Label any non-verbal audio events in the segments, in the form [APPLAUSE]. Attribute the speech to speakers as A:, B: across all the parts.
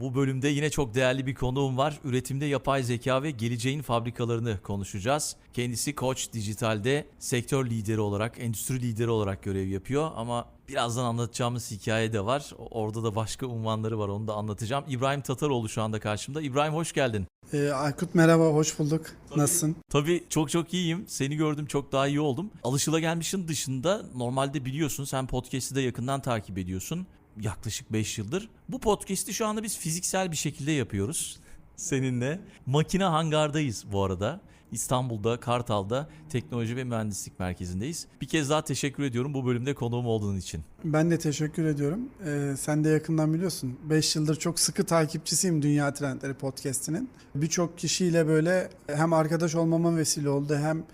A: Bu bölümde yine çok değerli bir konuğum var. Üretimde yapay zeka ve geleceğin fabrikalarını konuşacağız. Kendisi Koç Dijital'de sektör lideri olarak, endüstri lideri olarak görev yapıyor ama birazdan anlatacağımız hikaye de var. Orada da başka unvanları var onu da anlatacağım. İbrahim Tataroğlu şu anda karşımda. İbrahim hoş geldin.
B: Ee, Aykut merhaba, hoş bulduk. Nasılsın?
A: Tabii çok çok iyiyim. Seni gördüm çok daha iyi oldum. Alışılagelmişin dışında normalde biliyorsun sen podcast'i de yakından takip ediyorsun. Yaklaşık 5 yıldır. Bu podcast'i şu anda biz fiziksel bir şekilde yapıyoruz. Seninle. Makine hangardayız bu arada. İstanbul'da, Kartal'da Teknoloji ve Mühendislik Merkezi'ndeyiz. Bir kez daha teşekkür ediyorum bu bölümde konuğum olduğun için.
B: Ben de teşekkür ediyorum. Ee, sen de yakından biliyorsun. 5 yıldır çok sıkı takipçisiyim Dünya Trendleri Podcast'inin. Birçok kişiyle böyle hem arkadaş olmama vesile oldu hem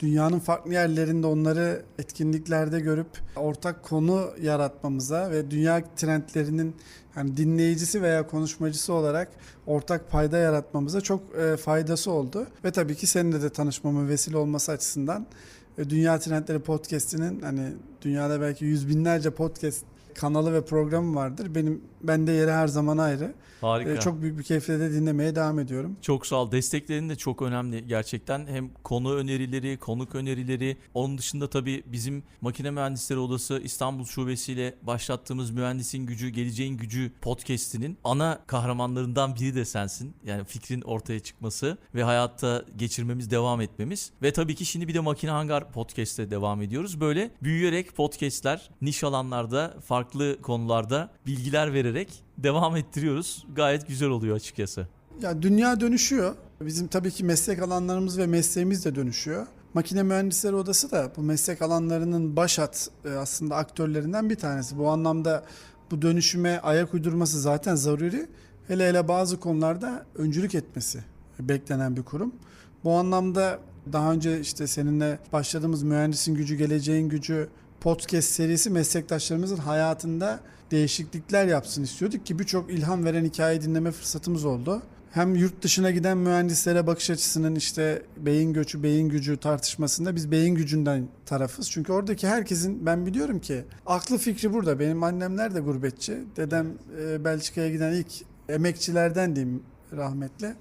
B: dünyanın farklı yerlerinde onları etkinliklerde görüp ortak konu yaratmamıza ve dünya trendlerinin hani dinleyicisi veya konuşmacısı olarak ortak payda yaratmamıza çok e, faydası oldu. Ve tabii ki seninle de tanışmama vesile olması açısından e, Dünya Trendleri Podcast'inin hani dünyada belki yüz binlerce podcast kanalı ve programı vardır. Benim bende yeri her zaman ayrı.
A: Harika.
B: E, çok büyük bir keyifle de dinlemeye devam ediyorum.
A: Çok sağ ol. Desteklerin de çok önemli gerçekten. Hem konu önerileri, konuk önerileri. Onun dışında tabii bizim Makine Mühendisleri Odası İstanbul Şubesi'yle başlattığımız Mühendisin Gücü, Geleceğin Gücü podcast'inin ana kahramanlarından biri de sensin. Yani fikrin ortaya çıkması ve hayatta geçirmemiz, devam etmemiz. Ve tabii ki şimdi bir de Makine Hangar podcast'te devam ediyoruz. Böyle büyüyerek podcast'ler niş alanlarda, farklı konularda bilgiler vererek devam ettiriyoruz. Gayet güzel oluyor açıkçası.
B: Ya dünya dönüşüyor. Bizim tabii ki meslek alanlarımız ve mesleğimiz de dönüşüyor. Makine Mühendisleri Odası da bu meslek alanlarının başat e, aslında aktörlerinden bir tanesi. Bu anlamda bu dönüşüme ayak uydurması zaten zaruri. Hele hele bazı konularda öncülük etmesi beklenen bir kurum. Bu anlamda daha önce işte seninle başladığımız Mühendisin Gücü, Geleceğin Gücü podcast serisi meslektaşlarımızın hayatında değişiklikler yapsın istiyorduk ki birçok ilham veren hikaye dinleme fırsatımız oldu. Hem yurt dışına giden mühendislere bakış açısının işte beyin göçü, beyin gücü tartışmasında biz beyin gücünden tarafız. Çünkü oradaki herkesin ben biliyorum ki aklı fikri burada. Benim annemler de gurbetçi. Dedem e, Belçika'ya giden ilk emekçilerden diyeyim rahmetli.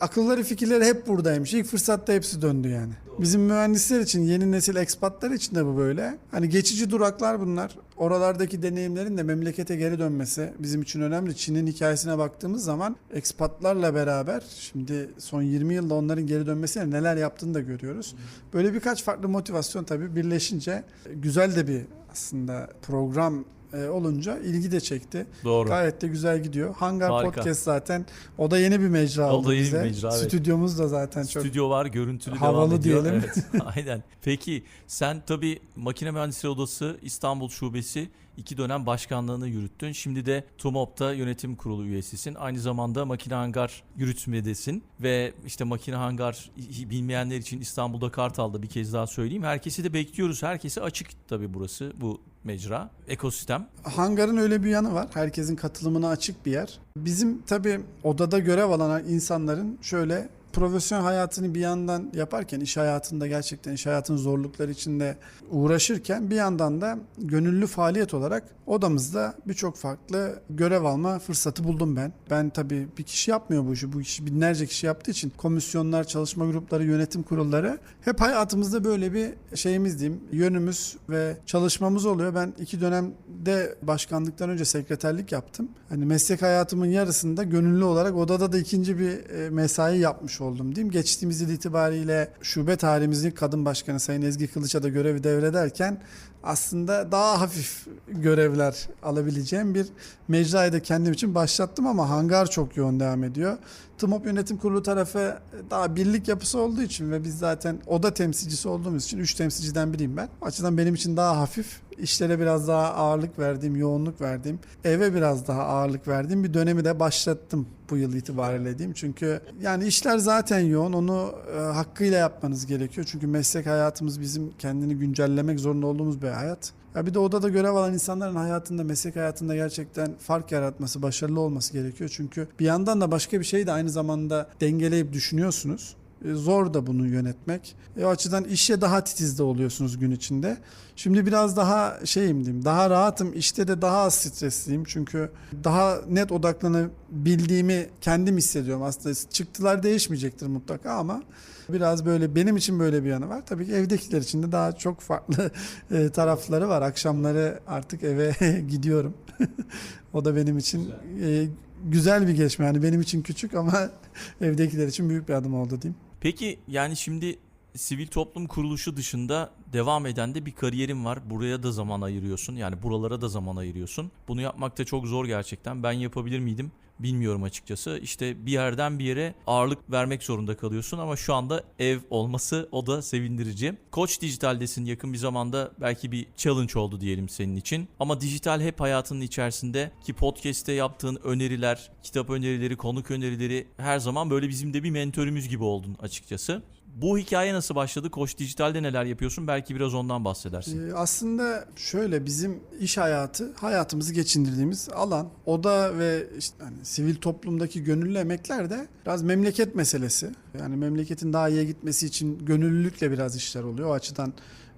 B: Akılları fikirleri hep buradaymış. İlk fırsatta hepsi döndü yani. Bizim mühendisler için, yeni nesil ekspatlar için de bu böyle. Hani geçici duraklar bunlar. Oralardaki deneyimlerin de memlekete geri dönmesi bizim için önemli. Çin'in hikayesine baktığımız zaman ekspatlarla beraber şimdi son 20 yılda onların geri dönmesiyle neler yaptığını da görüyoruz. Böyle birkaç farklı motivasyon tabii birleşince güzel de bir aslında program e, olunca ilgi de çekti.
A: Doğru.
B: Gayet de güzel gidiyor. Hangar
A: Harika.
B: Podcast zaten o da yeni bir mecra
A: O
B: oldu
A: da yeni bir
B: bize.
A: mecra, evet.
B: Stüdyomuz da zaten çok
A: Stüdyo var, görüntülü
B: havalı
A: devam ediyor.
B: diyelim.
A: Evet, [LAUGHS] aynen. Peki sen tabii Makine Mühendisleri Odası İstanbul Şubesi iki dönem başkanlığını yürüttün. Şimdi de TUMOP'ta yönetim kurulu üyesisin. Aynı zamanda Makine Hangar yürütmedesin ve işte Makine Hangar bilmeyenler için İstanbul'da Kartal'da bir kez daha söyleyeyim. Herkesi de bekliyoruz. Herkese açık tabii burası bu mecra, ekosistem.
B: Hangarın öyle bir yanı var. Herkesin katılımına açık bir yer. Bizim tabii odada görev alan insanların şöyle profesyonel hayatını bir yandan yaparken iş hayatında gerçekten iş hayatının zorlukları içinde uğraşırken bir yandan da gönüllü faaliyet olarak odamızda birçok farklı görev alma fırsatı buldum ben. Ben tabii bir kişi yapmıyor bu işi. Bu işi binlerce kişi yaptığı için komisyonlar, çalışma grupları, yönetim kurulları hep hayatımızda böyle bir şeyimiz diyeyim, yönümüz ve çalışmamız oluyor. Ben iki dönemde başkanlıktan önce sekreterlik yaptım. Hani meslek hayatımın yarısında gönüllü olarak odada da ikinci bir e, mesai yapmış oldum diyeyim. Geçtiğimiz yıl itibariyle şube tarihimizin kadın başkanı Sayın Ezgi Kılıç'a da görevi devrederken aslında daha hafif görevler alabileceğim bir mecrayı da kendim için başlattım ama hangar çok yoğun devam ediyor. TMOP Yönetim Kurulu tarafı daha birlik yapısı olduğu için ve biz zaten oda temsilcisi olduğumuz için 3 temsilciden biriyim ben. O açıdan benim için daha hafif, işlere biraz daha ağırlık verdiğim, yoğunluk verdiğim, eve biraz daha ağırlık verdiğim bir dönemi de başlattım bu yıl itibariyle diyeyim. Çünkü yani işler zaten yoğun. Onu e, hakkıyla yapmanız gerekiyor. Çünkü meslek hayatımız bizim kendini güncellemek zorunda olduğumuz bir hayat. Ya bir de odada görev alan insanların hayatında, meslek hayatında gerçekten fark yaratması, başarılı olması gerekiyor. Çünkü bir yandan da başka bir şeyi de aynı zamanda dengeleyip düşünüyorsunuz. E, Zor da bunu yönetmek. E, o açıdan işe daha titiz de oluyorsunuz gün içinde. Şimdi biraz daha şeyim diyeyim, daha rahatım. İşte de daha az stresliyim. Çünkü daha net odaklanabildiğimi kendim hissediyorum. Aslında çıktılar değişmeyecektir mutlaka ama biraz böyle benim için böyle bir yanı var. Tabii ki evdekiler için de daha çok farklı e, tarafları var. Akşamları artık eve [LAUGHS] gidiyorum. [LAUGHS] o da benim için e, güzel bir gelişme. Yani benim için küçük ama [LAUGHS] evdekiler için büyük bir adım oldu diyeyim.
A: Peki yani şimdi sivil toplum kuruluşu dışında devam eden de bir kariyerin var. Buraya da zaman ayırıyorsun. Yani buralara da zaman ayırıyorsun. Bunu yapmak da çok zor gerçekten. Ben yapabilir miydim? Bilmiyorum açıkçası. İşte bir yerden bir yere ağırlık vermek zorunda kalıyorsun ama şu anda ev olması o da sevindirici. Koç Dijital'desin yakın bir zamanda belki bir challenge oldu diyelim senin için. Ama dijital hep hayatının içerisinde ki podcast'te yaptığın öneriler, kitap önerileri, konuk önerileri her zaman böyle bizim de bir mentörümüz gibi oldun açıkçası. Bu hikaye nasıl başladı? Koç Dijital'de neler yapıyorsun? Belki biraz ondan bahsedersin.
B: Ee, aslında şöyle bizim iş hayatı hayatımızı geçindirdiğimiz alan. Oda ve işte hani sivil toplumdaki gönüllü emekler de biraz memleket meselesi. Yani memleketin daha iyiye gitmesi için gönüllülükle biraz işler oluyor. O açıdan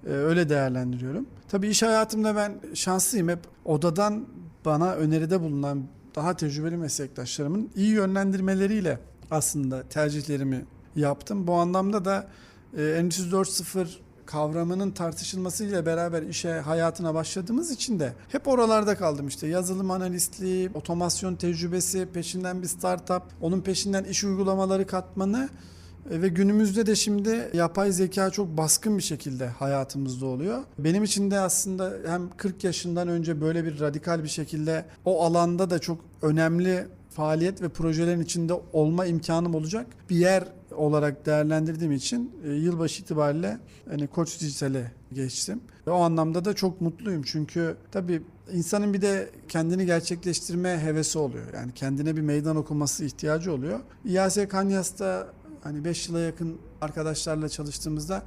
B: e, öyle değerlendiriyorum. Tabii iş hayatımda ben şanslıyım. Hep odadan bana öneride bulunan daha tecrübeli meslektaşlarımın iyi yönlendirmeleriyle aslında tercihlerimi yaptım. Bu anlamda da e, Endüstri 4.0 kavramının tartışılmasıyla beraber işe hayatına başladığımız için de hep oralarda kaldım işte yazılım analistliği, otomasyon tecrübesi, peşinden bir startup, onun peşinden iş uygulamaları katmanı e, ve günümüzde de şimdi yapay zeka çok baskın bir şekilde hayatımızda oluyor. Benim için de aslında hem 40 yaşından önce böyle bir radikal bir şekilde o alanda da çok önemli faaliyet ve projelerin içinde olma imkanım olacak bir yer olarak değerlendirdiğim için e, yılbaşı itibariyle hani Koç Dijital'e geçtim. Ve o anlamda da çok mutluyum çünkü tabii insanın bir de kendini gerçekleştirme hevesi oluyor. Yani kendine bir meydan okuması ihtiyacı oluyor. İAS Kanyas'ta hani 5 yıla yakın arkadaşlarla çalıştığımızda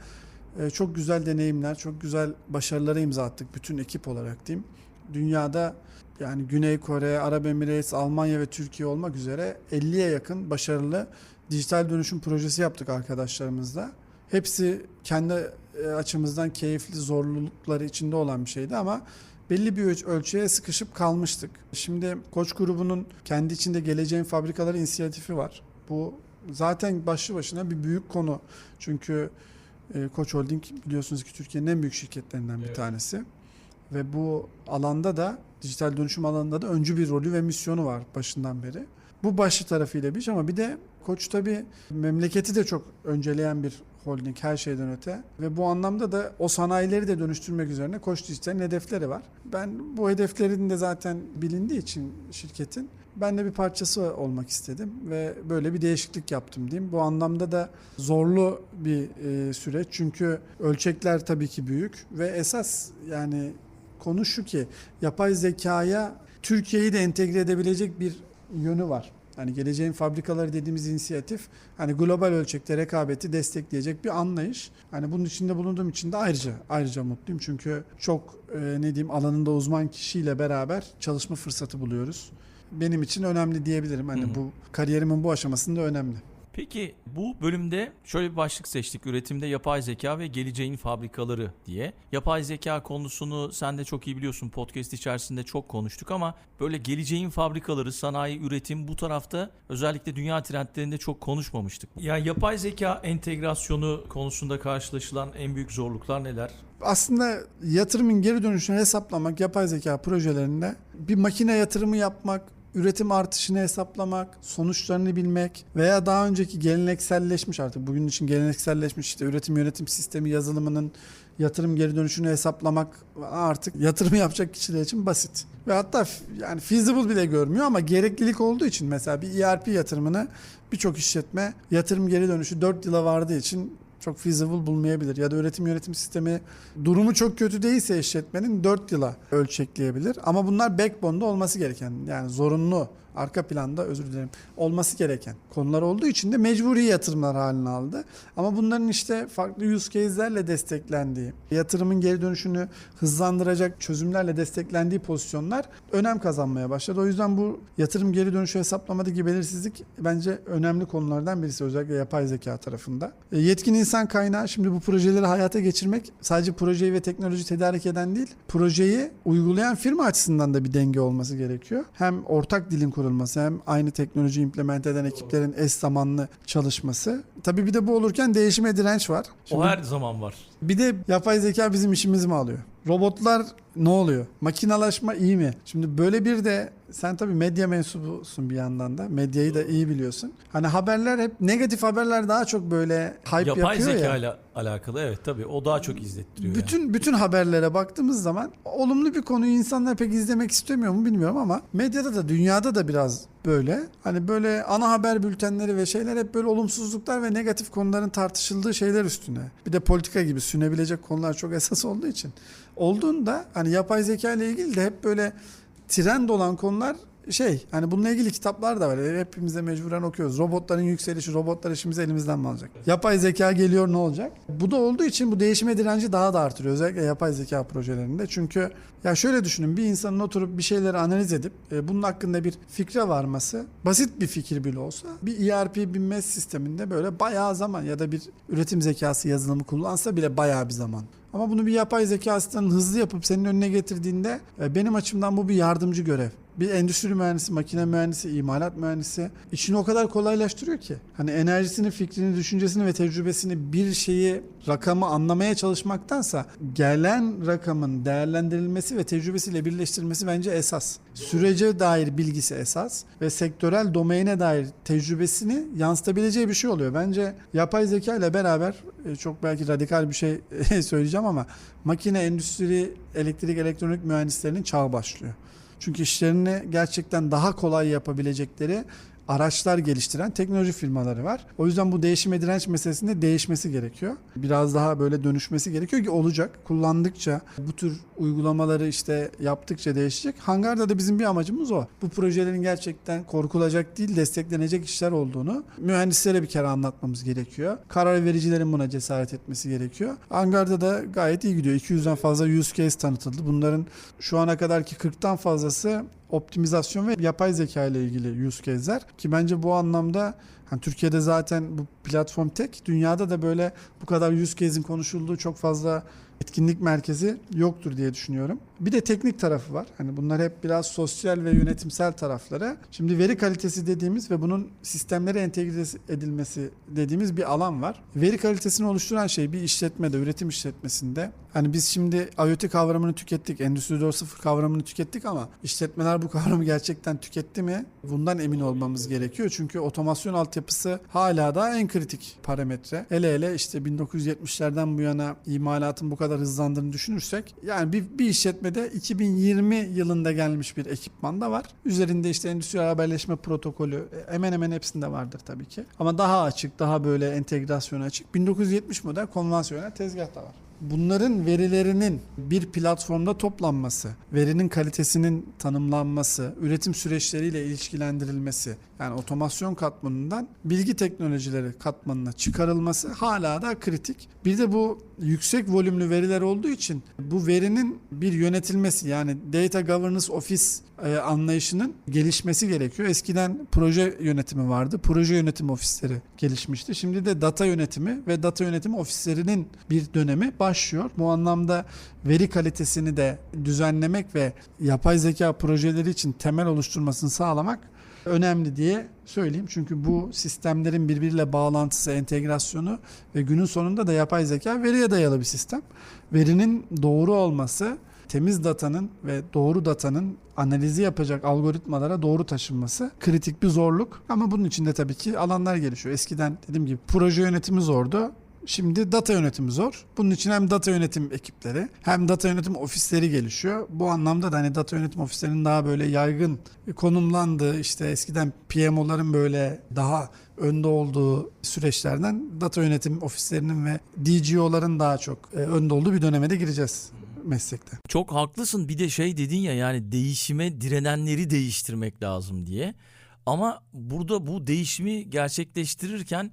B: e, çok güzel deneyimler, çok güzel başarılara imza attık bütün ekip olarak diyeyim. Dünyada yani Güney Kore, Arap Emirates, Almanya ve Türkiye olmak üzere 50'ye yakın başarılı dijital dönüşüm projesi yaptık arkadaşlarımızla. Hepsi kendi e, açımızdan keyifli zorlukları içinde olan bir şeydi ama belli bir öl- ölçüye sıkışıp kalmıştık. Şimdi Koç grubunun kendi içinde geleceğin fabrikaları inisiyatifi var. Bu zaten başlı başına bir büyük konu. Çünkü e, Koç Holding biliyorsunuz ki Türkiye'nin en büyük şirketlerinden bir
A: Evet.
B: tanesi. Ve bu alanda da dijital dönüşüm alanında da öncü bir rolü ve misyonu var başından beri. Bu başlı tarafıyla bir iş ama bir de Koç tabii memleketi de çok önceleyen bir holding her şeyden öte. Ve bu anlamda da o sanayileri de dönüştürmek üzerine Koç Dijital'in hedefleri var. Ben bu hedeflerin de zaten bilindiği için şirketin ben de bir parçası olmak istedim ve böyle bir değişiklik yaptım diyeyim. Bu anlamda da zorlu bir e, süreç çünkü ölçekler tabii ki büyük ve esas yani konu şu ki yapay zekaya Türkiye'yi de entegre edebilecek bir yönü var. Hani geleceğin fabrikaları dediğimiz inisiyatif hani global ölçekte rekabeti destekleyecek bir anlayış. Hani bunun içinde bulunduğum için de ayrıca ayrıca mutluyum. Çünkü çok e, ne diyeyim alanında uzman kişiyle beraber çalışma fırsatı buluyoruz. Benim için önemli diyebilirim. Hani
A: Hı hı.
B: bu kariyerimin bu aşamasında önemli.
A: Peki bu bölümde şöyle bir başlık seçtik. Üretimde yapay zeka ve geleceğin fabrikaları diye. Yapay zeka konusunu sen de çok iyi biliyorsun. Podcast içerisinde çok konuştuk ama böyle geleceğin fabrikaları, sanayi, üretim bu tarafta özellikle dünya trendlerinde çok konuşmamıştık. Yani yapay zeka entegrasyonu konusunda karşılaşılan en büyük zorluklar neler?
B: aslında yatırımın geri dönüşünü hesaplamak yapay zeka projelerinde bir makine yatırımı yapmak, üretim artışını hesaplamak, sonuçlarını bilmek veya daha önceki gelenekselleşmiş artık bugün için gelenekselleşmiş işte üretim yönetim sistemi yazılımının yatırım geri dönüşünü hesaplamak artık yatırım yapacak kişiler için basit. Ve hatta yani feasible bile görmüyor ama gereklilik olduğu için mesela bir ERP yatırımını birçok işletme yatırım geri dönüşü 4 yıla vardığı için çok feasible bulmayabilir. Ya da üretim yönetim sistemi durumu çok kötü değilse işletmenin 4 yıla ölçekleyebilir. Ama bunlar backbone'da olması gereken yani zorunlu arka planda özür dilerim olması gereken konular olduğu için de mecburi yatırımlar haline aldı. Ama bunların işte farklı use case'lerle desteklendiği, yatırımın geri dönüşünü hızlandıracak çözümlerle desteklendiği pozisyonlar önem kazanmaya başladı. O yüzden bu yatırım geri dönüşü hesaplamadaki belirsizlik bence önemli konulardan birisi özellikle yapay zeka tarafında. E, Yetkin insan kaynağı şimdi bu projeleri hayata geçirmek sadece projeyi ve teknoloji tedarik eden değil, projeyi uygulayan firma açısından da bir denge olması gerekiyor. Hem ortak dilin kurulması hem aynı teknoloji implement eden ekiplerin eş zamanlı çalışması. Tabii bir de bu olurken değişime direnç var. Şimdi
A: O her zaman var.
B: bir de yapay zeka bizim işimizi mi alıyor? Robotlar ne oluyor? Makinalaşma iyi mi? Şimdi böyle bir de sen tabii medya mensubusun bir yandan da. Medyayı da iyi biliyorsun. Hani haberler hep negatif haberler daha çok böyle hype
A: Yapay
B: yapıyor
A: zeka
B: ya.
A: ile alakalı evet tabii o daha çok izlettiriyor. yani.
B: Bütün bütün haberlere baktığımız zaman olumlu bir konuyu insanlar pek izlemek istemiyor mu bilmiyorum ama medyada da dünyada da biraz böyle. Hani böyle ana haber bültenleri ve şeyler hep böyle olumsuzluklar ve negatif konuların tartışıldığı şeyler üstüne. Bir de politika gibi sünebilecek konular çok esas olduğu için. Olduğunda hani yapay zeka ile ilgili de hep böyle trend olan konular şey hani bununla ilgili kitaplar da var. Hepimiz de mecburen okuyoruz. Robotların yükselişi, robotlar işimizi elimizden mi alacak? Yapay zeka geliyor ne olacak? Bu da olduğu için bu değişime direnci daha da artırıyor. Özellikle yapay zeka projelerinde. Çünkü ya şöyle düşünün bir insanın oturup bir şeyleri analiz edip e, bunun hakkında bir fikre varması basit bir fikir bile olsa bir ERP bir sisteminde böyle bayağı zaman ya da bir üretim zekası yazılımı kullansa bile bayağı bir zaman. Ama bunu bir yapay zeka asistanının hızlı yapıp senin önüne getirdiğinde e, benim açımdan bu bir yardımcı görev. Bir endüstri mühendisi, makine mühendisi, imalat mühendisi işini o kadar kolaylaştırıyor ki. Hani enerjisini, fikrini, düşüncesini ve tecrübesini bir şeyi, rakamı anlamaya çalışmaktansa gelen rakamın değerlendirilmesi ve tecrübesiyle birleştirilmesi bence esas. Sürece dair bilgisi esas ve sektörel domaine dair tecrübesini yansıtabileceği bir şey oluyor. Bence yapay zeka ile beraber çok belki radikal bir şey [LAUGHS] söyleyeceğim ama makine, endüstri, elektrik, elektronik mühendislerinin çağı başlıyor. Çünkü işlerini gerçekten daha kolay yapabilecekleri araçlar geliştiren teknoloji firmaları var. O yüzden bu değişime direnç meselesinde değişmesi gerekiyor. Biraz daha böyle dönüşmesi gerekiyor ki olacak. Kullandıkça bu tür uygulamaları işte yaptıkça değişecek. Hangarda da bizim bir amacımız o. Bu projelerin gerçekten korkulacak değil desteklenecek işler olduğunu mühendislere bir kere anlatmamız gerekiyor. Karar vericilerin buna cesaret etmesi gerekiyor. Hangarda da gayet iyi gidiyor. 200'den fazla use case tanıtıldı. Bunların şu ana kadarki 40'tan fazlası optimizasyon ve yapay zeka ile ilgili use case'ler ki bence bu anlamda hani Türkiye'de zaten bu platform tek dünyada da böyle bu kadar use case'in konuşulduğu çok fazla etkinlik merkezi yoktur diye düşünüyorum. Bir de teknik tarafı var. Hani bunlar hep biraz sosyal ve yönetimsel tarafları. Şimdi veri kalitesi dediğimiz ve bunun sistemlere entegre edilmesi dediğimiz bir alan var. Veri kalitesini oluşturan şey bir işletmede, üretim işletmesinde. Hani biz şimdi IoT kavramını tükettik, Endüstri 4.0 kavramını tükettik ama işletmeler bu kavramı gerçekten tüketti mi? Bundan emin olmamız gerekiyor. Çünkü otomasyon altyapısı hala da en kritik parametre. Hele hele işte 1970'lerden bu yana imalatın bu kadar hızlandığını düşünürsek yani bir, bir işletmede 2020 yılında gelmiş bir ekipman da var. Üzerinde işte endüstriyel haberleşme protokolü e, hemen hemen hepsinde vardır tabii ki. Ama daha açık, daha böyle entegrasyona açık. 1970 model konvansiyonel tezgah da var. Bunların verilerinin bir platformda toplanması, verinin kalitesinin tanımlanması, üretim süreçleriyle ilişkilendirilmesi, yani otomasyon katmanından bilgi teknolojileri katmanına çıkarılması hala da kritik. Bir de bu yüksek volümlü veriler olduğu için bu verinin bir yönetilmesi yani Data Governance Office e, anlayışının gelişmesi gerekiyor. Eskiden proje yönetimi vardı. Proje yönetim ofisleri gelişmişti. Şimdi de data yönetimi ve data yönetimi ofislerinin bir dönemi başlıyor. Bu anlamda veri kalitesini de düzenlemek ve yapay zeka projeleri için temel oluşturmasını sağlamak önemli diye söyleyeyim. Çünkü bu sistemlerin birbiriyle bağlantısı, entegrasyonu ve günün sonunda da yapay zeka veriye dayalı bir sistem. Verinin doğru olması, temiz datanın ve doğru datanın analizi yapacak algoritmalara doğru taşınması kritik bir zorluk. Ama bunun için de tabii ki alanlar gelişiyor. Eskiden dediğim gibi proje yönetimi zordu. Şimdi data yönetimi zor. Bunun için hem data yönetim ekipleri hem data yönetim ofisleri gelişiyor. Bu anlamda da hani data yönetim ofislerinin daha böyle yaygın konumlandığı işte eskiden PMO'ların böyle daha önde olduğu süreçlerden data yönetim ofislerinin ve DGO'ların daha çok e, önde olduğu bir döneme de gireceğiz. meslekte.
A: Çok haklısın. Bir de şey dedin ya yani değişime direnenleri değiştirmek lazım diye. Ama burada bu değişimi gerçekleştirirken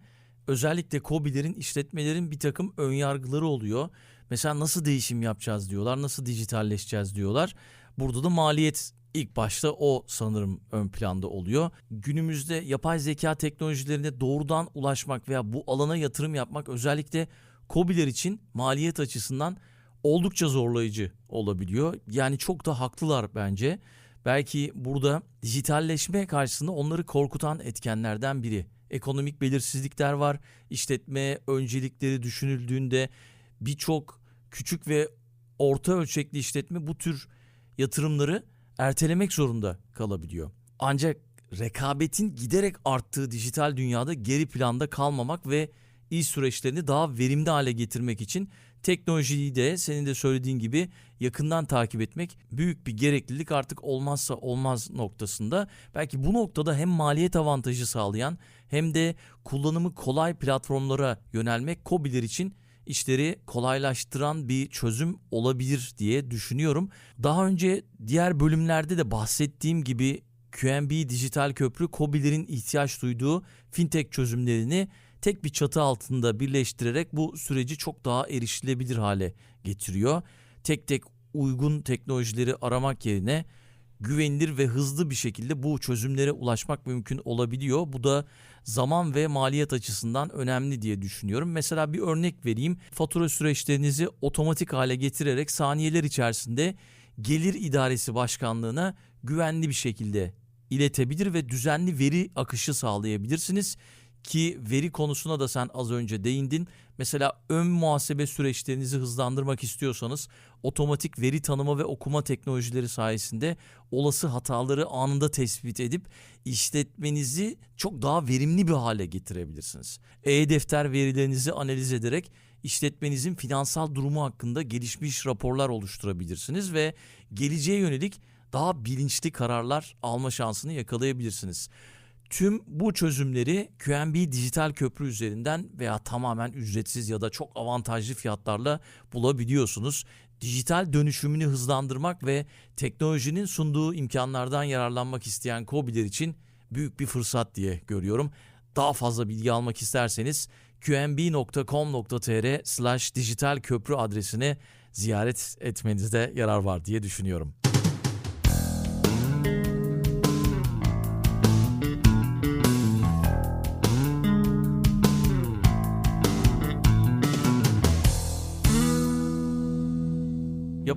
A: özellikle KOBİ'lerin, işletmelerin bir takım önyargıları oluyor. Mesela nasıl değişim yapacağız diyorlar, nasıl dijitalleşeceğiz diyorlar. Burada da maliyet ilk başta o sanırım ön planda oluyor. Günümüzde yapay zeka teknolojilerine doğrudan ulaşmak veya bu alana yatırım yapmak özellikle KOBİ'ler için maliyet açısından oldukça zorlayıcı olabiliyor. Yani çok da haklılar bence. Belki burada dijitalleşme karşısında onları korkutan etkenlerden biri. Ekonomik belirsizlikler var. İşletme öncelikleri düşünüldüğünde birçok küçük ve orta ölçekli işletme bu tür yatırımları ertelemek zorunda kalabiliyor. Ancak rekabetin giderek arttığı dijital dünyada geri planda kalmamak ve iş süreçlerini daha verimli hale getirmek için teknolojiyi de senin de söylediğin gibi yakından takip etmek büyük bir gereklilik artık olmazsa olmaz noktasında. Belki bu noktada hem maliyet avantajı sağlayan hem de kullanımı kolay platformlara yönelmek KOBİ'ler için işleri kolaylaştıran bir çözüm olabilir diye düşünüyorum. Daha önce diğer bölümlerde de bahsettiğim gibi QNB Dijital Köprü KOBİ'lerin ihtiyaç duyduğu fintech çözümlerini tek bir çatı altında birleştirerek bu süreci çok daha erişilebilir hale getiriyor. Tek tek uygun teknolojileri aramak yerine güvenilir ve hızlı bir şekilde bu çözümlere ulaşmak mümkün olabiliyor. Bu da zaman ve maliyet açısından önemli diye düşünüyorum. Mesela bir örnek vereyim. Fatura süreçlerinizi otomatik hale getirerek saniyeler içerisinde Gelir İdaresi Başkanlığına güvenli bir şekilde iletebilir ve düzenli veri akışı sağlayabilirsiniz ki veri konusuna da sen az önce değindin. Mesela ön muhasebe süreçlerinizi hızlandırmak istiyorsanız otomatik veri tanıma ve okuma teknolojileri sayesinde olası hataları anında tespit edip işletmenizi çok daha verimli bir hale getirebilirsiniz. E-defter verilerinizi analiz ederek işletmenizin finansal durumu hakkında gelişmiş raporlar oluşturabilirsiniz ve geleceğe yönelik daha bilinçli kararlar alma şansını yakalayabilirsiniz. Tüm bu çözümleri QNB dijital köprü üzerinden veya tamamen ücretsiz ya da çok avantajlı fiyatlarla bulabiliyorsunuz. Dijital dönüşümünü hızlandırmak ve teknolojinin sunduğu imkanlardan yararlanmak isteyen KOBİ'ler için büyük bir fırsat diye görüyorum. Daha fazla bilgi almak isterseniz qnb.com.tr slash dijital köprü adresini ziyaret etmenizde yarar var diye düşünüyorum.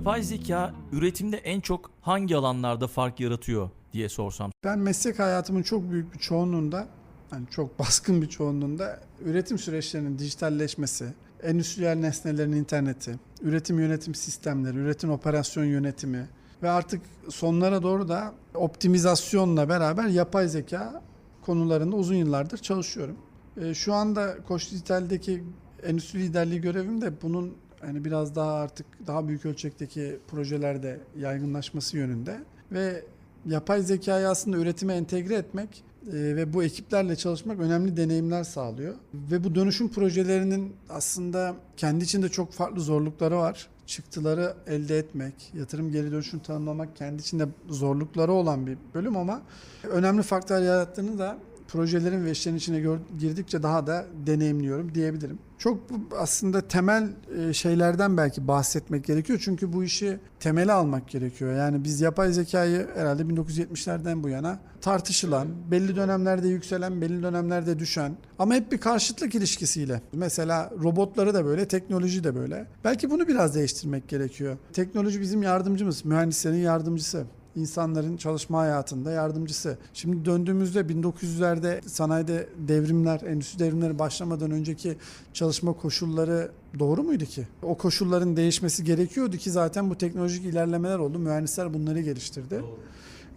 A: Yapay zeka üretimde en çok hangi alanlarda fark yaratıyor diye sorsam.
B: Ben meslek hayatımın çok büyük bir çoğunluğunda, yani çok [LAUGHS] baskın bir çoğunluğunda üretim süreçlerinin dijitalleşmesi, endüstriyel nesnelerin interneti, üretim yönetim sistemleri, üretim operasyon yönetimi ve artık sonlara doğru da optimizasyonla beraber yapay zeka konularında uzun yıllardır çalışıyorum. E, Şu anda Koç Dijital'deki endüstri liderliği görevim de bunun hani biraz daha artık daha büyük ölçekteki projelerde yaygınlaşması yönünde ve yapay zekayı aslında üretime entegre etmek e, ve bu ekiplerle çalışmak önemli deneyimler sağlıyor. Ve bu dönüşüm projelerinin aslında kendi içinde çok farklı zorlukları var. Çıktıları elde etmek, yatırım geri dönüşüm tanımlamak kendi içinde zorlukları olan bir bölüm ama önemli faktör yarattığını da projelerin ve işlerin içine girdikçe daha da deneyimliyorum diyebilirim. Çok aslında temel e, şeylerden belki bahsetmek gerekiyor. Çünkü bu işi temele almak gerekiyor. Yani biz yapay zekayı herhalde 1970'lerden bu yana tartışılan, belli dönemlerde yükselen, belli dönemlerde düşen ama hep bir karşıtlık ilişkisiyle. Mesela robotları da böyle, teknoloji de böyle. Belki bunu biraz değiştirmek gerekiyor. Teknoloji bizim yardımcımız, mühendislerin yardımcısı insanların çalışma hayatında yardımcısı. Şimdi döndüğümüzde 1900'lerde sanayide devrimler, endüstri devrimleri başlamadan önceki çalışma koşulları doğru muydu ki? O koşulların değişmesi gerekiyordu ki zaten bu teknolojik ilerlemeler oldu. Mühendisler bunları geliştirdi.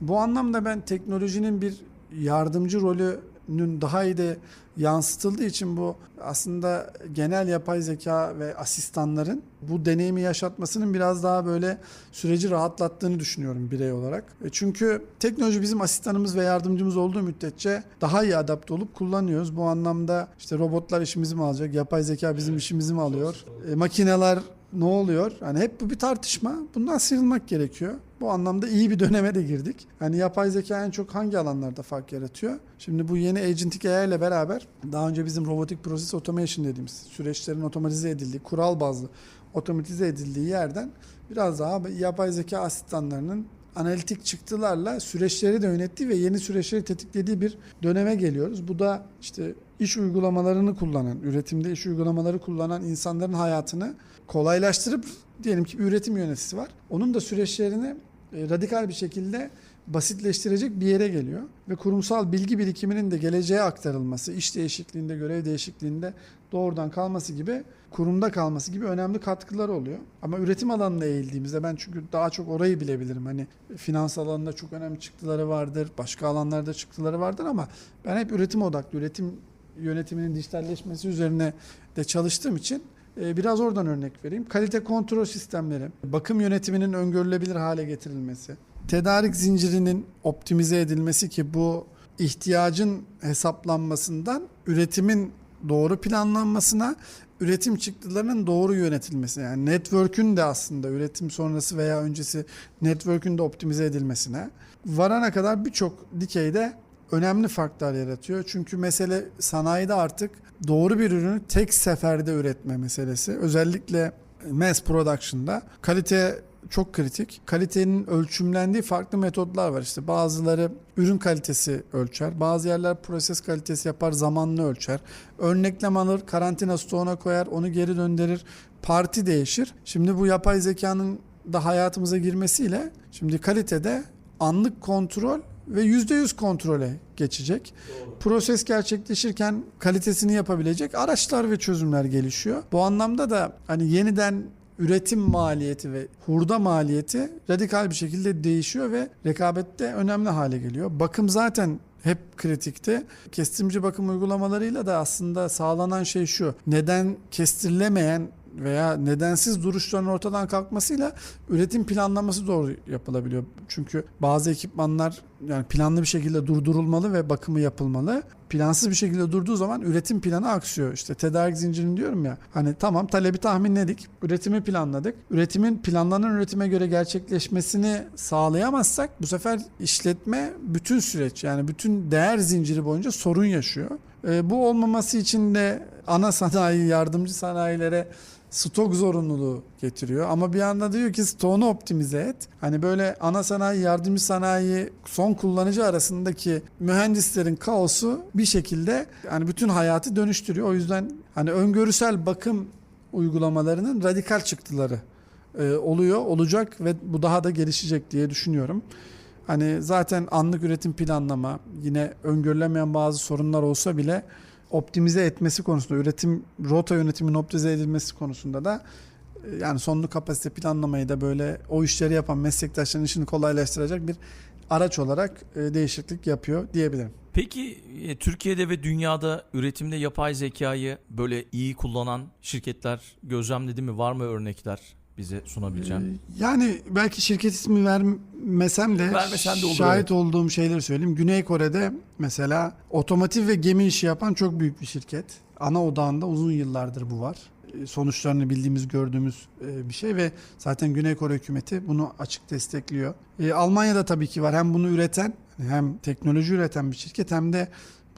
B: Bu anlamda ben teknolojinin bir yardımcı rolünün daha iyi de yansıtıldığı için bu aslında genel yapay zeka ve asistanların bu deneyimi yaşatmasının biraz daha böyle süreci rahatlattığını düşünüyorum birey olarak. E Çünkü teknoloji bizim asistanımız ve yardımcımız olduğu müddetçe daha iyi adapte olup kullanıyoruz. Bu anlamda işte robotlar işimizi mi alacak, yapay zeka bizim işimizi mi alıyor? E, makineler ne oluyor? Hani hep bu bir tartışma. Bundan sıyrılmak gerekiyor. Bu anlamda iyi bir döneme de girdik. Hani yapay zeka en çok hangi alanlarda fark yaratıyor? Şimdi bu yeni agentic AI ile beraber daha önce bizim robotic process automation dediğimiz süreçlerin otomatize edildiği, kural bazlı otomatize edildiği yerden biraz daha yapay zeka asistanlarının analitik çıktılarla süreçleri de yönettiği ve yeni süreçleri tetiklediği bir döneme geliyoruz. Bu da işte iş uygulamalarını kullanan, üretimde iş uygulamaları kullanan insanların hayatını kolaylaştırıp diyelim ki bir üretim yöneticisi var. Onun da süreçlerini radikal bir şekilde basitleştirecek bir yere geliyor ve kurumsal bilgi birikiminin de geleceğe aktarılması, iş değişikliğinde, görev değişikliğinde doğrudan kalması gibi, kurumda kalması gibi önemli katkıları oluyor. Ama üretim alanına eğildiğimizde ben çünkü daha çok orayı bilebilirim. Hani finans alanında çok önemli çıktıları vardır, başka alanlarda çıktıları vardır ama ben hep üretim odaklı, üretim yönetiminin dijitalleşmesi üzerine de çalıştığım için e, biraz oradan örnek vereyim. Kalite kontrol sistemleri, bakım yönetiminin öngörülebilir hale getirilmesi, tedarik zincirinin optimize edilmesi ki bu ihtiyacın hesaplanmasından üretimin doğru planlanmasına, üretim çıktılarının doğru yönetilmesi yani network'ün de aslında üretim sonrası veya öncesi network'ün de optimize edilmesine varana kadar birçok dikeyde önemli farklar yaratıyor. Çünkü mesele sanayide artık doğru bir ürünü tek seferde üretme meselesi. Özellikle mass production'da kalite çok kritik. Kalitenin ölçümlendiği farklı metotlar var. İşte bazıları ürün kalitesi ölçer. Bazı yerler proses kalitesi yapar, zamanını ölçer. Örneklem alır, karantina stoğuna koyar, onu geri döndürür. Parti değişir. Şimdi bu yapay zekanın da hayatımıza girmesiyle şimdi kalitede anlık kontrol ve %100 kontrole geçecek. Proses gerçekleşirken kalitesini yapabilecek araçlar ve çözümler gelişiyor. Bu anlamda da hani yeniden üretim maliyeti ve hurda maliyeti radikal bir şekilde değişiyor ve rekabette önemli hale geliyor. Bakım zaten hep kritikte. Kestirimci bakım uygulamalarıyla da aslında sağlanan şey şu. Neden kestirilemeyen veya nedensiz duruşların ortadan kalkmasıyla üretim planlaması doğru yapılabiliyor. Çünkü bazı ekipmanlar yani planlı bir şekilde durdurulmalı ve bakımı yapılmalı. Plansız bir şekilde durduğu zaman üretim planı aksıyor. İşte tedarik zincirini diyorum ya. Hani tamam talebi tahminledik, üretimi planladık. Üretimin planlanan üretime göre gerçekleşmesini sağlayamazsak bu sefer işletme bütün süreç yani bütün değer zinciri boyunca sorun yaşıyor. E, bu olmaması için de ana [LAUGHS] sanayi, yardımcı sanayilere stok zorunluluğu getiriyor. Ama bir anda diyor ki stoğunu optimize et. Hani böyle ana sanayi, yardımcı sanayi, son kullanıcı arasındaki mühendislerin kaosu bir şekilde yani bütün hayatı dönüştürüyor. O yüzden hani öngörüsel bakım uygulamalarının radikal çıktıları e, oluyor, olacak ve bu daha da gelişecek diye düşünüyorum. Hani zaten anlık üretim planlama, yine öngörülemeyen bazı sorunlar olsa bile optimize etmesi konusunda, üretim rota yönetiminin optimize edilmesi konusunda da e, yani sonlu kapasite planlamayı da böyle o işleri yapan meslektaşların işini kolaylaştıracak bir araç olarak e, değişiklik yapıyor diyebilirim.
A: Peki e, Türkiye'de ve dünyada üretimde yapay zekayı böyle iyi kullanan şirketler gözlemledi mi? Var mı örnekler bize sunabileceğim?
B: Ee, Yani belki şirket ismi vermesem de,
A: Vermesen de olur,
B: şahit
A: evet.
B: olduğum şeyleri söyleyeyim. Güney Kore'de mesela otomotiv ve gemi işi yapan çok büyük bir şirket. Ana odağında uzun yıllardır bu var. Ee, Sonuçlarını bildiğimiz, gördüğümüz e, bir şey ve zaten Güney Kore hükümeti bunu açık destekliyor. Ee, Almanya'da tabii ki var. Hem bunu üreten hem teknoloji üreten bir şirket hem de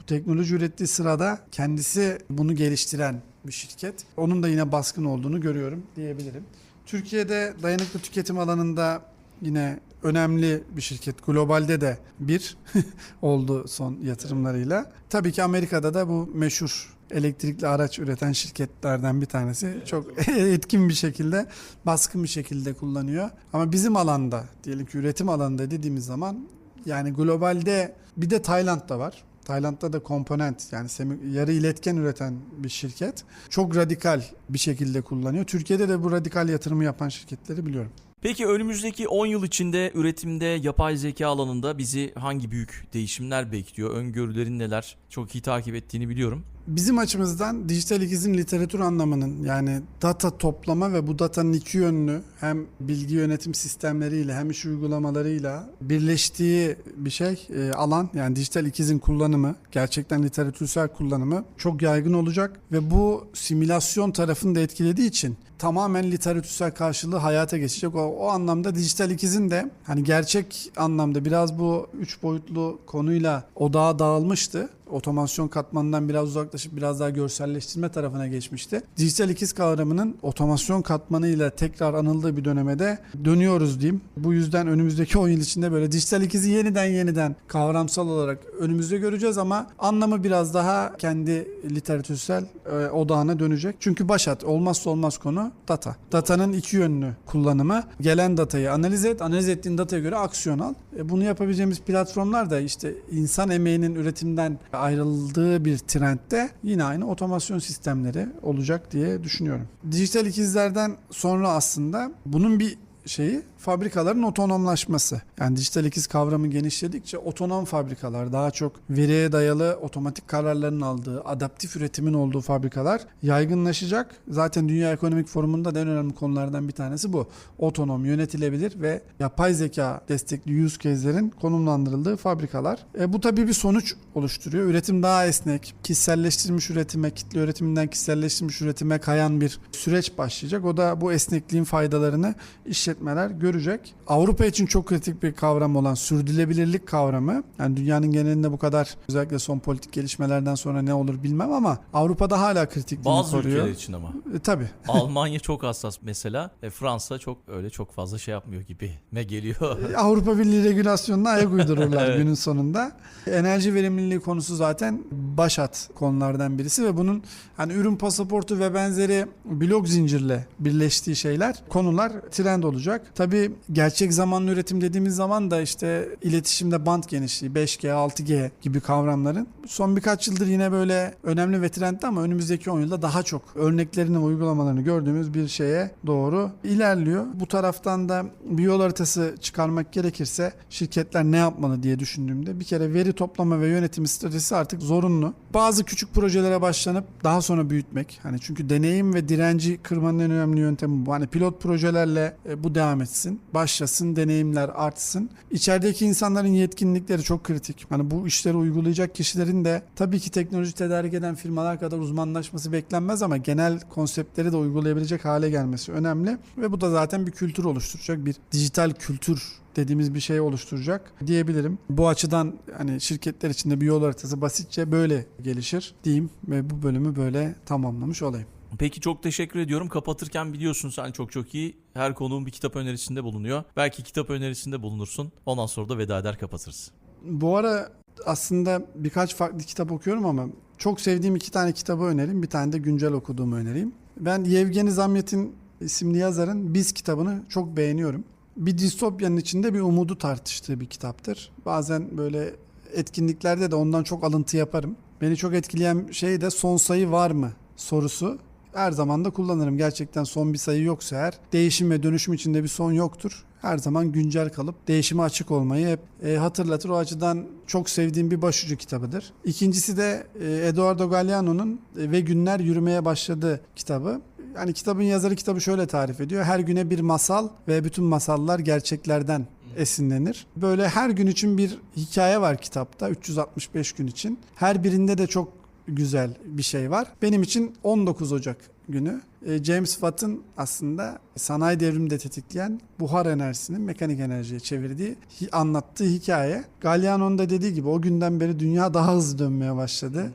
B: bu teknoloji ürettiği sırada kendisi bunu geliştiren bir şirket. Onun da yine baskın olduğunu görüyorum diyebilirim. Türkiye'de dayanıklı tüketim alanında yine önemli bir şirket. Globalde de bir [LAUGHS] oldu son yatırımlarıyla. Tabii ki Amerika'da da bu meşhur elektrikli araç üreten şirketlerden bir tanesi. Çok [LAUGHS] etkin bir şekilde, baskın bir şekilde kullanıyor. Ama bizim alanda, diyelim ki üretim alanında dediğimiz zaman yani globalde bir de Tayland'da var. Tayland'da da komponent yani yarı iletken üreten bir şirket. Çok radikal bir şekilde kullanıyor. Türkiye'de de bu radikal yatırımı yapan şirketleri biliyorum.
A: Peki önümüzdeki 10 yıl içinde üretimde yapay zeka alanında bizi hangi büyük değişimler bekliyor? Öngörülerin neler? Çok iyi takip ettiğini biliyorum.
B: Bizim açımızdan dijital ikizin literatür anlamının yani data toplama ve bu datanın iki yönlü hem bilgi yönetim sistemleriyle hem iş uygulamalarıyla birleştiği bir şey e, alan yani dijital ikizin kullanımı gerçekten literatürsel kullanımı çok yaygın olacak ve bu simülasyon tarafını da etkilediği için tamamen literatürsel karşılığı hayata geçecek. O, o anlamda dijital ikizin de hani gerçek anlamda biraz bu üç boyutlu konuyla odağa dağılmıştı. Otomasyon katmanından biraz uzaklaşıp biraz daha görselleştirme tarafına geçmişti. Dijital ikiz kavramının otomasyon katmanıyla tekrar anıldığı bir döneme de dönüyoruz diyeyim. Bu yüzden önümüzdeki 10 yıl içinde böyle dijital ikizi yeniden yeniden kavramsal olarak önümüzde göreceğiz ama anlamı biraz daha kendi literatürsel e, odağına dönecek. Çünkü başat olmazsa olmaz konu data. Datanın iki yönlü kullanımı. Gelen datayı analiz et, analiz ettiğin dataya göre aksiyon al. E, bunu yapabileceğimiz platformlar da işte insan emeğinin üretimden ayrıldığı bir trendde yine aynı otomasyon sistemleri olacak diye düşünüyorum. Dijital ikizlerden sonra aslında bunun bir şeyi fabrikaların otonomlaşması. Yani dijital ikiz kavramı genişledikçe otonom fabrikalar, daha çok veriye dayalı otomatik kararların aldığı, adaptif üretimin olduğu fabrikalar yaygınlaşacak. Zaten Dünya Ekonomik Forumu'nda da en önemli konulardan bir tanesi bu. Otonom, yönetilebilir ve yapay zeka destekli use case'lerin konumlandırıldığı fabrikalar. E, bu tabii bir sonuç oluşturuyor. Üretim daha esnek, kişiselleştirilmiş üretime, kitle üretiminden kişiselleştirilmiş üretime kayan bir süreç başlayacak. O da bu esnekliğin faydalarını işletmeler görecek. Avrupa için çok kritik bir kavram olan sürdürülebilirlik kavramı. Yani dünyanın genelinde bu kadar özellikle son politik gelişmelerden sonra ne olur bilmem ama Avrupa'da hala kritikliğini
A: Bazı
B: koruyor.
A: ülkeler için ama.
B: E, tabii. [LAUGHS]
A: Almanya çok hassas mesela. E, Fransa çok öyle çok fazla şey yapmıyor gibi ne geliyor.
B: Avrupa Birliği regülasyonuna ayak [LAUGHS] uydururlar
A: Evet.
B: günün sonunda. Enerji verimliliği konusu zaten başat konulardan birisi ve bunun hani ürün pasaportu ve benzeri blok zincirle birleştiği şeyler konular trend olacak. Tabii gerçek zamanlı üretim dediğimiz zaman da işte iletişimde band genişliği 5G, 6G gibi kavramların son birkaç yıldır yine böyle önemli ve trendli ama önümüzdeki 10 yılda daha çok örneklerini ve uygulamalarını gördüğümüz bir şeye doğru ilerliyor. Bu taraftan da bir yol haritası çıkarmak gerekirse şirketler ne yapmalı diye düşündüğümde bir kere veri toplama ve yönetimi stratejisi artık zorunlu. Bazı küçük projelere başlanıp daha sonra büyütmek. Hani çünkü deneyim ve direnci kırmanın en önemli yöntemi bu. Hani pilot projelerle e, bu devam etsin. Başlasın, deneyimler artsın. İçerideki insanların yetkinlikleri çok kritik. Hani bu işleri uygulayacak kişilerin de tabii ki teknoloji tedarik eden firmalar kadar uzmanlaşması beklenmez ama genel konseptleri de uygulayabilecek hale gelmesi önemli. Ve bu da zaten bir kültür oluşturacak. Bir dijital kültür dediğimiz bir şey oluşturacak diyebilirim. Bu açıdan hani şirketler içinde bir yol haritası basitçe böyle gelişir diyeyim ve bu bölümü böyle tamamlamış olayım.
A: Peki çok teşekkür ediyorum. Kapatırken biliyorsun sen çok çok iyi. Her konuğun bir kitap önerisinde bulunuyor. Belki kitap önerisinde bulunursun. Ondan sonra da veda eder kapatırız.
B: Bu ara aslında birkaç farklı kitap okuyorum ama çok sevdiğim iki tane kitabı önereyim. Bir tane de güncel okuduğumu önereyim. Ben Yevgeni Zamyat'in isimli yazarın Biz kitabını çok beğeniyorum. Bir distopyanın içinde bir umudu tartıştığı bir kitaptır. Bazen böyle etkinliklerde de ondan çok alıntı yaparım. Beni çok etkileyen şey de son sayı var mı sorusu. Her zaman da kullanırım. Gerçekten son bir sayı yoksa eğer değişim ve dönüşüm içinde bir son yoktur. Her zaman güncel kalıp değişime açık olmayı hep e, hatırlatır. O açıdan çok sevdiğim bir başucu kitabıdır. İkincisi de e, Eduardo Galeano'nun e, Ve Günler Yürümeye Başladı kitabı. Yani kitabın yazarı kitabı şöyle tarif ediyor. Her güne bir masal ve bütün masallar gerçeklerden esinlenir. Böyle her gün için bir hikaye var kitapta 365 gün için. Her birinde de çok güzel bir şey var. Benim için 19 Ocak günü e, James Watt'ın aslında sanayi devrimini de tetikleyen buhar enerjisinin mekanik enerjiye çevirdiği, anlattığı hikaye. Galliano'nun da dediği gibi o günden beri dünya daha hızlı dönmeye başladı.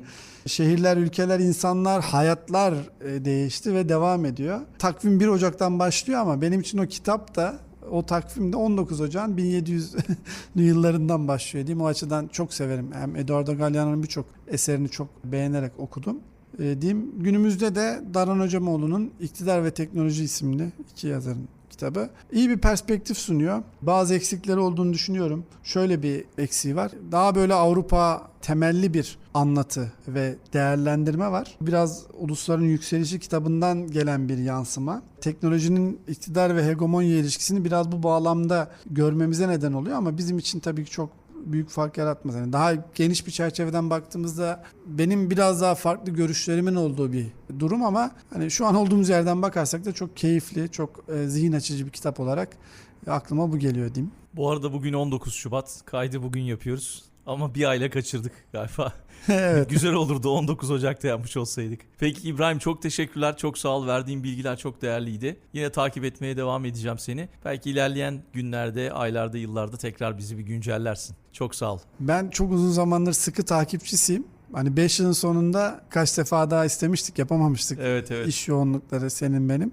B: Şehirler, ülkeler, insanlar, hayatlar e, değişti ve devam ediyor. Takvim 1 Ocak'tan başlıyor ama benim için o kitap da o takvimde 19 Ocak'ın 1700'lü [LAUGHS] yıllarından başlıyor diyeyim. O açıdan çok severim. Hem Eduardo Galeano'nun birçok eserini çok beğenerek okudum. E, diyeyim. Günümüzde de Daran Hocamoğlu'nun İktidar ve Teknoloji isimli iki yazarın kitabı. İyi bir perspektif sunuyor. Bazı eksikleri olduğunu düşünüyorum. Şöyle bir eksiği var. Daha böyle Avrupa temelli bir anlatı ve değerlendirme var. Biraz Ulusların Yükselişi kitabından gelen bir yansıma. Teknolojinin iktidar ve hegemonya ilişkisini biraz bu bağlamda görmemize neden oluyor ama bizim için tabii ki çok büyük fark yaratmaz. Yani daha geniş bir çerçeveden baktığımızda benim biraz daha farklı görüşlerimin olduğu bir durum ama hani şu an olduğumuz yerden bakarsak da çok keyifli, çok e, zihin açıcı bir kitap olarak aklıma bu geliyor diyeyim.
A: Bu arada bugün 19 Şubat. Kaydı bugün yapıyoruz. Ama bir ayla kaçırdık galiba. [LAUGHS]
B: evet.
A: Güzel olurdu 19 Ocak'ta yapmış olsaydık. Peki İbrahim çok teşekkürler. Çok sağ ol. Verdiğin bilgiler çok değerliydi. Yine takip etmeye devam edeceğim seni. Belki ilerleyen günlerde, aylarda, yıllarda tekrar bizi bir güncellersin. Çok sağ ol.
B: Ben çok uzun zamandır sıkı takipçisiyim. Hani 5 yılın sonunda kaç defa daha istemiştik yapamamıştık.
A: Evet evet.
B: İş yoğunlukları senin benim.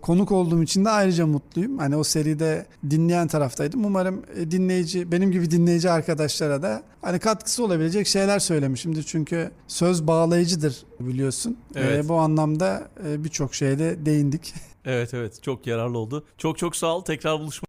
B: Konuk olduğum için de ayrıca mutluyum. Hani o seride dinleyen taraftaydım. Umarım e, dinleyici, benim gibi dinleyici arkadaşlara da hani katkısı olabilecek şeyler söylemişimdir. Çünkü söz bağlayıcıdır biliyorsun.
A: Evet.
B: E, bu anlamda e, birçok şeyde değindik. [LAUGHS]
A: Evet evet. Çok yararlı oldu. Çok çok sağ ol. Tekrar buluşmak